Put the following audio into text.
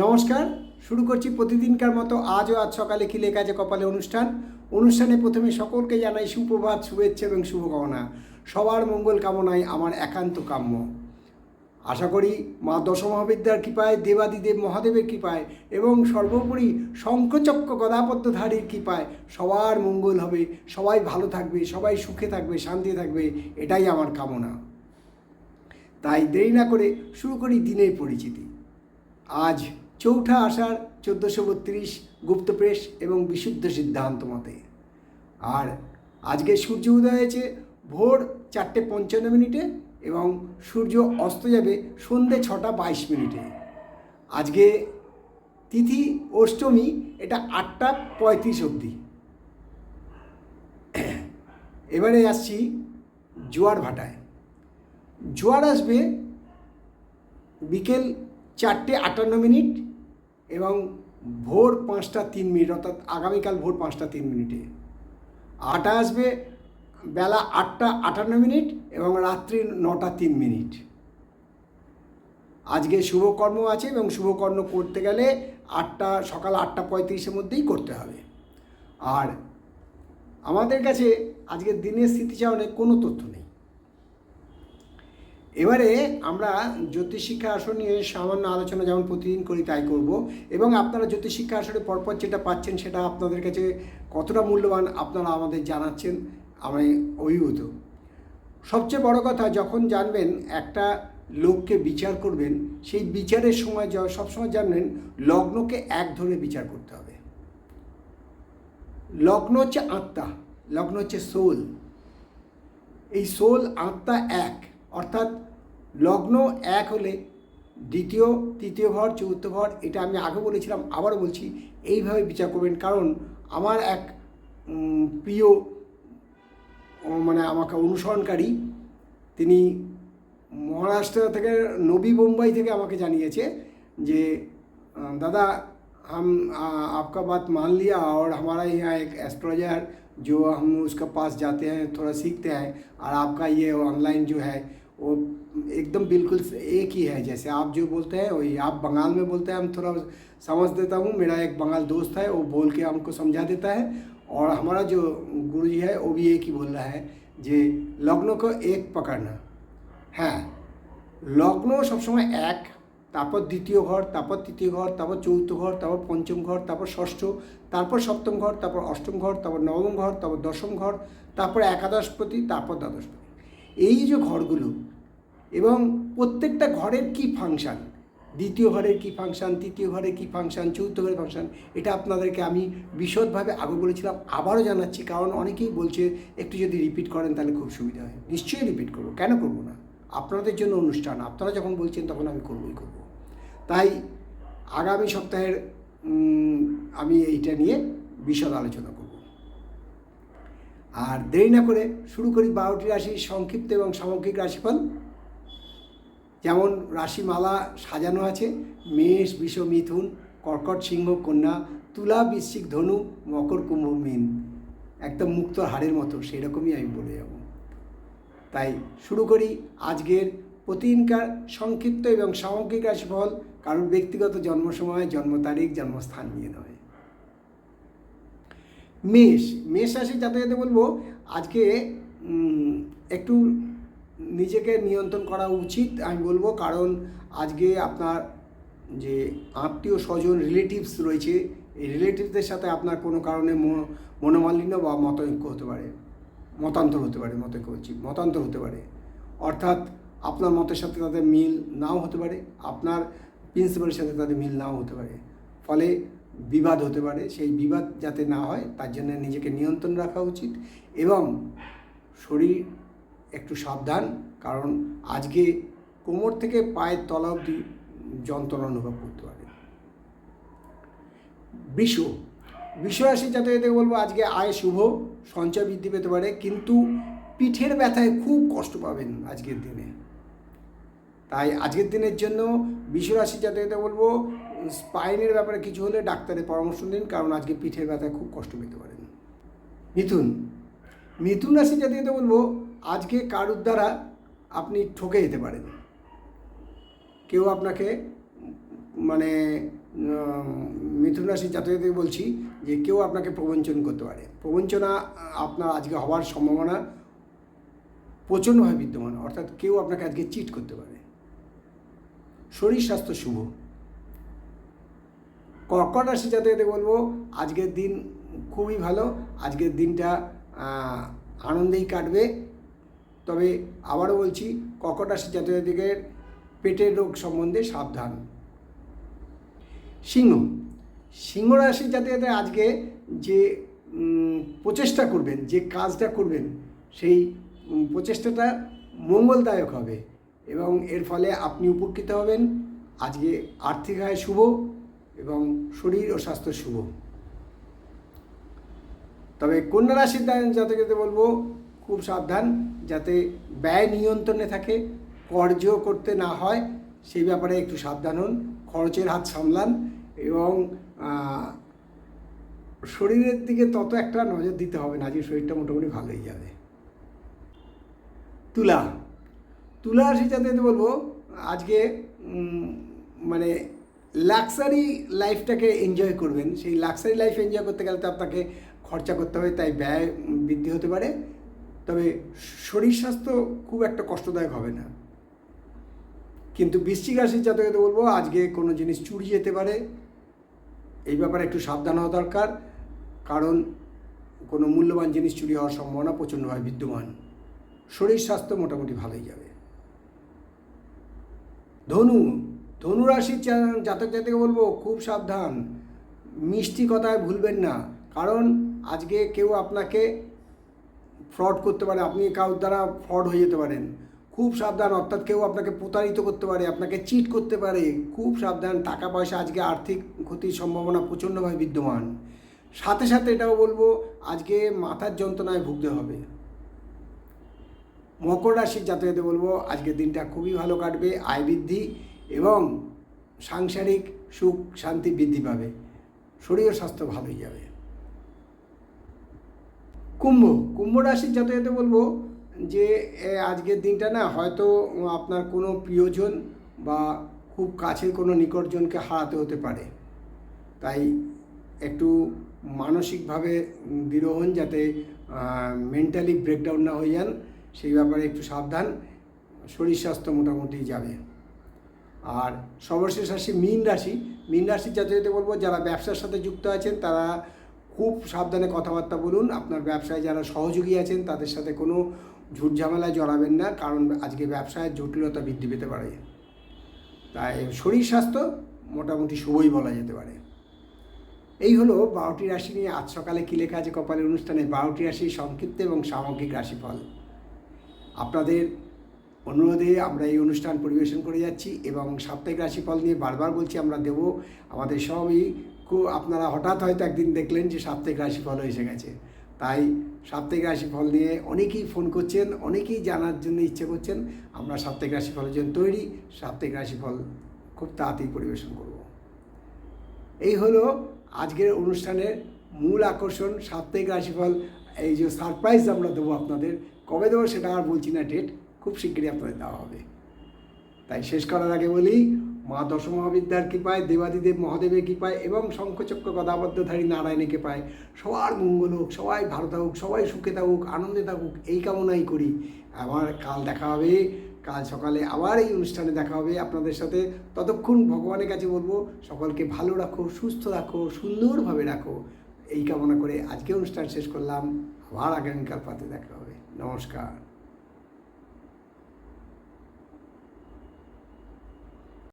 নমস্কার, শুরু করছি প্রতিদিনকার মতো আজও আজ সকালে কি লেখা আছে কপালে অনুষ্ঠান। অনুষ্ঠানে প্রথমে সকলকে জানাই সুপ্রভাত শুভেচ্ছা এবং শুভকামনা। সবার মঙ্গল কামনায় আমার একান্ত কাম্য। আশা করি মা দশমহাবিদ্যার কৃপায়, দেবাদিদেব মহাদেবের কৃপায় এবং সর্বোপরি শঙ্খচক্র গদাপদ্মধারীর কৃপায় সবার মঙ্গল হবে। সবাই ভালো থাকবে, সবাই সুখে থাকবে, শান্তি থাকবে, এটাই আমার কামনা। তাই দেরি না করে শুরু করি দিনের পরিচিতি। আজ চৌঠা আষাঢ় চোদ্দোশো বত্রিশ গুপ্তপ্রেস এবং বিশুদ্ধ সিদ্ধান্ত মতে। আর আজকে সূর্য উদয় হয়েছে ভোর চারটে পঞ্চান্ন মিনিটে এবং সূর্য অস্ত যাবে সন্ধে ছটা বাইশ মিনিটে। আজকে তিথি অষ্টমী, এটা আটটা পঁয়ত্রিশ অবধি। এবারে আসছি জোয়ার ভাটায়। জোয়ার আসবে বিকেল চারটে আটান্ন মিনিট এবং ভোর পাঁচটা তিন মিনিট, অর্থাৎ আগামীকাল ভোর পাঁচটা তিন মিনিটে। আটা আসবে, বেলা আটটা আটান্ন মিনিট এবং রাত্রি নটা তিন মিনিট। আজকে শুভকর্ম আছে এবং শুভকর্ম করতে গেলে আটটা, সকাল আটটা পঁয়ত্রিশের মধ্যেই করতে হবে। আর আমাদের কাছে আজকের দিনের স্মৃতিচারণে কোনো তথ্য নেই। এবারে আমরা জ্যোতিষশিক্ষা আসন নিয়ে সামান্য আলোচনা যেমন প্রতিদিন করি তাই করব। এবং আপনারা জ্যোতিষশিক্ষা আসনে পরপর যেটা পাচ্ছেন সেটা আপনাদের কাছে কতটা মূল্যবান আপনারা আমাদের জানাচ্ছেন, আমি অভিভূত। সবচেয়ে বড় কথা, যখন জানবেন একটা লোককে বিচার করবেন, সেই বিচারের সময় সবসময় জানবেন লগ্নকে এক ধরে বিচার করতে হবে। লগ্ন হচ্ছে আত্মা, লগ্ন হচ্ছে সোল এই সোল আত্মা এক। অর্থাৎ লগ্ন এক হলে দ্বিতীয়, তৃতীয় ঘর, চতুর্থ ঘর, এটা আমি আগে বলেছিলাম আবার বলছি, এইভাবে বিচার করবেন। কারণ আমার এক প্রিয় মানে আমাকে অনুসরণকারী, তিনি মহারাষ্ট্র থেকে নবী বোম্বাই থেকে আমাকে জানিয়েছে যে দাদা, হাম আপকা বাত মান লিয়া আর और हमारा এক অ্যাস্ট্রোলজার, যে जो हम उसके पास जाते हैं थोड़ा सीखते हैं और आपका ये वो एकदम बिल्कुल एक ही है जैसे आप जो बोलते हैं वही आप बंगाल में बोलते हैं हम थोड़ा समझ देता हूँ मेरा एक बंगाल दोस्त है वो बोल के हमको समझा देता है और हमारा जो गुरु जी है वो भी एक ही बोल रहा है যে লগ্ন को एक पकड़ना হ্যাঁ লগ্ন সবসময় এক তারপর দ্বিতীয় ঘর তারপর তৃতীয় ঘর তারপর চতুর্থ ঘর তারপর পঞ্চম ঘর তারপর ষষ্ঠ তারপর সপ্তম ঘর তারপর অষ্টম ঘর তারপর নবম ঘর তারপর দশম ঘর তারপর একাদশপতি তারপর দ্বাদশপতি এই যে ঘরগুলো এবং প্রত্যেকটা ঘরের কি ফাংশান দ্বিতীয় ঘরের কি ফাংশান তৃতীয় ঘরের কি ফাংশান চতুর্থ ঘরের ফাংশান এটা আপনাদেরকে আমি বিশদভাবে আগে বলেছিলাম, আবারও জানাচ্ছি, কারণ অনেকেই বলছে, একটু যদি রিপিট করেন তাহলে খুব সুবিধা হয়। নিশ্চয়ই রিপিট করব। কেন করব না? আপনাদের জন্য অনুষ্ঠান। আপনারা যখন বলছেন তখন আমি করবই করব। তাই আগামী সপ্তাহের আমি এইটা নিয়ে বিশদ আলোচনা করব। আর দেরি না করে শুরু করি বারোটি রাশির সংক্ষিপ্ত এবং সামগ্রিক রাশিফল। যেমন রাশিমালা সাজানো আছে, মেষ, বিষ, মিথুন, কর্কট সিংহ, কন্যা, তুলা, বৃশ্চিক ধনু, মকর, কুম্ভ, মীন। একদম মুক্ত হাড়ের মতো, সেরকমই আমি বলে যাব। তাই শুরু করি আজকের প্রতিদিনকার সংক্ষিপ্ত এবং সামগ্রিক রাশিফল কারোর ব্যক্তিগত জন্ম সময় জন্ম তারিখ, জন্মস্থান নিয়ে নয়। মেষ মেষ রাশি যাতে যাতে বলব, আজকে একটু নিজেকে নিয়ন্ত্রণ করা উচিত, আমি বলব, কারণ আজকে আপনার যে আত্মীয় স্বজন রিলেটিভস রয়েছে, এই রিলেটিভসদের সাথে আপনার কোনো কারণে মনো- মনোমালিন্য বা মতৈক্য হতে পারে, মতান্তর হতে পারে, মতৈক্য হচ্ছে, মতান্তর হতে পারে। অর্থাৎ আপনার মতের সাথে তাদের মিল নাও হতে পারে, আপনার প্রিন্সিপালের সাথে তাদের মিল নাও হতে পারে। ফলে বিবাদ হতে পারে, সেই বিবাদ যাতে না হয়, তার জন্য নিজেকে নিয়ন্ত্রণ রাখা উচিত এবং শরীর একটু সাবধান, কারণ আজকে কোমর থেকে পায়ের তলা অবধি যন্ত্রণা অনুভব করতে পারে। বিষ বিষ যাতে যাতে বলব আজকে আয় শুভ, সঞ্চয় বৃদ্ধি পেতে পারে, কিন্তু পিঠের ব্যথায় খুব কষ্ট পাবেন আজকের দিনে। তাই আজকের দিনের জন্য বিশ্বরাশি যাতে বলব স্পাইনের ব্যাপারে কিছু হলে ডাক্তারের পরামর্শ নিন, কারণ আজকে পিঠের ব্যথায় খুব কষ্ট পেতে পারেন। মিথুন মিথুন রাশি যাতে যাতে বলব, আজকে কারুর দ্বারা আপনি ঠকে যেতে পারেন। কেউ আপনাকে মানে মিথুন রাশি জাতকদের বলছি যে কেউ আপনাকে প্রবঞ্চন করতে পারে। প্রবঞ্চনা আপনার আজকে হওয়ার সম্ভাবনা প্রচণ্ডভাবে বিদ্যমান, অর্থাৎ কেউ আপনাকে আজকে চিট করতে পারে। শরীর স্বাস্থ্য শুভ। কর্কট রাশি জাতকদের বলব? আজকের দিন খুবই ভালো। আজকের দিনটা আনন্দেই কাটবে। তবে আবারও বলছি কর্কট রাশি জাতকদের পেটের রোগ সম্বন্ধে সাবধান। সিংহ। সিংহ রাশির জাতকদের আজকে যে প্রচেষ্টা করবেন, যে কাজটা করবেন, সেই প্রচেষ্টাটা মঙ্গলদায়ক হবে। এবং এর ফলে আপনি উপকৃত হবেন। আজকে আর্থিক আয় শুভ। এবং শরীর ও স্বাস্থ্য শুভ। তবে কন্যা রাশির জাতকদের বলব, খুব সাবধান, যাতে ব্যয় নিয়ন্ত্রণে থাকে, কর্য করতে না হয়, সেই ব্যাপারে একটু সাবধান হন, খরচের হাত সামলান এবং শরীরের দিকে তত একটা নজর দিতে হবে না যে শরীরটা মোটামুটি ভালোই যাবে। তুলা। তুলা রাশি জাতকদের বলব, আজকে মানে লাক্সারি লাইফটাকে এনজয় করবেন। সেই লাক্সারি লাইফ এনজয় করতে গেলে তো আপনাকে খরচা করতে হবে, তাই ব্যয় বৃদ্ধি হতে পারে। তবে শরীর স্বাস্থ্য খুব একটা কষ্টদায়ক হবে না। কিন্তু বৃশ্চিক রাশির জাতকদের বলব, আজকে কোনো জিনিস চুরি যেতে পারে। এই ব্যাপারে একটু সাবধান হওয়া দরকার। কারণ কোনো মূল্যবান জিনিস চুরি হওয়ার সম্ভাবনা প্রচণ্ডভাবে বিদ্যমান। শরীর স্বাস্থ্য মোটামুটি ভালোই যাবে। ধনু ধনু রাশির জা- জাতক জাতিকে বলব, খুব সাবধান। মিষ্টি কথায় ভুলবেন না। কারণ আজকে কেউ আপনাকে ফ্রড করতে পারে। আপনি কারোর দ্বারা ফ্রড হয়ে যেতে পারেন। খুব সাবধান, অর্থাৎ কেউ আপনাকে প্রতারিত করতে পারে, আপনাকে চিট করতে পারে। খুব সাবধান, টাকা পয়সা আজকে আর্থিক ক্ষতির সম্ভাবনা প্রচণ্ডভাবে বিদ্যমান। সাথে সাথে এটাও বলব, আজকে মাথার যন্ত্রণায় ভুগতে হবে। মকর রাশির জাতকদের বলব, আজকের দিনটা খুবই ভালো কাটবে। আয় বৃদ্ধি এবং সাংসারিক সুখ শান্তি বৃদ্ধি পাবে। শরীর স্বাস্থ্য ভালোই যাবে। কুম্ভ কুম্ভ রাশির জাতকতে বলব যে আজকের দিনটা না হয়তো আপনার কোনো প্রিয়জন বা খুব কাছের কোনো নিকটজনকে হারাতে হতে পারে। তাই একটু মানসিকভাবে দৃঢ় হন যাতে মেন্টালি ব্রেকডাউন না হয়ে যান। সেই ব্যাপারে একটু সাবধান। শরীর স্বাস্থ্য মোটামুটি যাবে। আর সর্বশেষ রাশি মীন রাশি। মীন রাশির জাতকতে বলব, যারা ব্যবসার সাথে যুক্ত আছেন, তারা খুব সাবধানে কথাবার্তা বলুন। আপনার ব্যবসায় যারা সহযোগী আছেন, তাদের সাথে কোনো ঝুট ঝামেলায় জড়াবেন না, কারণ আজকে ব্যবসায় জটিলতা বৃদ্ধি পেতে পারে। তাই শরীর স্বাস্থ্য মোটামুটি শুভই বলা যেতে পারে। এই হলো বারোটি রাশি নিয়ে আজ সকালে কী লেখা আছে কপালের অনুষ্ঠানে। বারোটি রাশি সংক্ষিপ্ত এবং সামগ্রিক রাশিফল। আপনাদের অনুরোধে আমরা এই অনুষ্ঠান পরিবেশন করে যাচ্ছি এবং সাপ্তাহিক রাশিফল নিয়ে বারবার বলছি, আমরা দেব আমাদের সবই। খুব আপনারা হঠাৎ হয়তো একদিন দেখলেন যে সাপ্তাহিক রাশিফল এসে গেছে। তাই সাপ্তাহিক রাশিফল নিয়ে অনেকেই ফোন করছেন, অনেকেই জানার জন্য ইচ্ছে করছেন, আমরা সাপ্তাহিক রাশিফলের জন্য তৈরি। সাপ্তাহিক রাশিফল খুব তাড়াতাড়ি পরিবেশন করব। এই হলো আজকের অনুষ্ঠানের মূল আকর্ষণ, সাপ্তাহিক রাশিফল। এই যে সারপ্রাইজ আমরা দেবো আপনাদের, কবে দেবো সেটা আর বলছি না ডেট। খুব শীঘ্রই আপনাদের দেওয়া হবে। তাই শেষ করার আগে বলি, মা দশমহাবিদ্যার কৃপায়, দেবাদিদেব মহাদেবের কৃপায় এবং শঙ্খচক্র গদাবদ্ধধারী নারায়ণের কৃপায় সবার মঙ্গল হোক, সবাই ভালো থাকুক সবাই সুখে থাকুক, আনন্দে থাকুক, এই কামনাই করি। আবার কাল দেখা হবে, কাল সকালে আবার এই অনুষ্ঠানে দেখা হবে আপনাদের সাথে। ততক্ষণ ভগবানের কাছে বলব, সকলকে ভালো রাখো, সুস্থ রাখো, সুন্দরভাবে রাখো। এই কামনা করে আজকে অনুষ্ঠান শেষ করলাম। আবার আগামীকাল পাতে দেখা হবে। নমস্কার।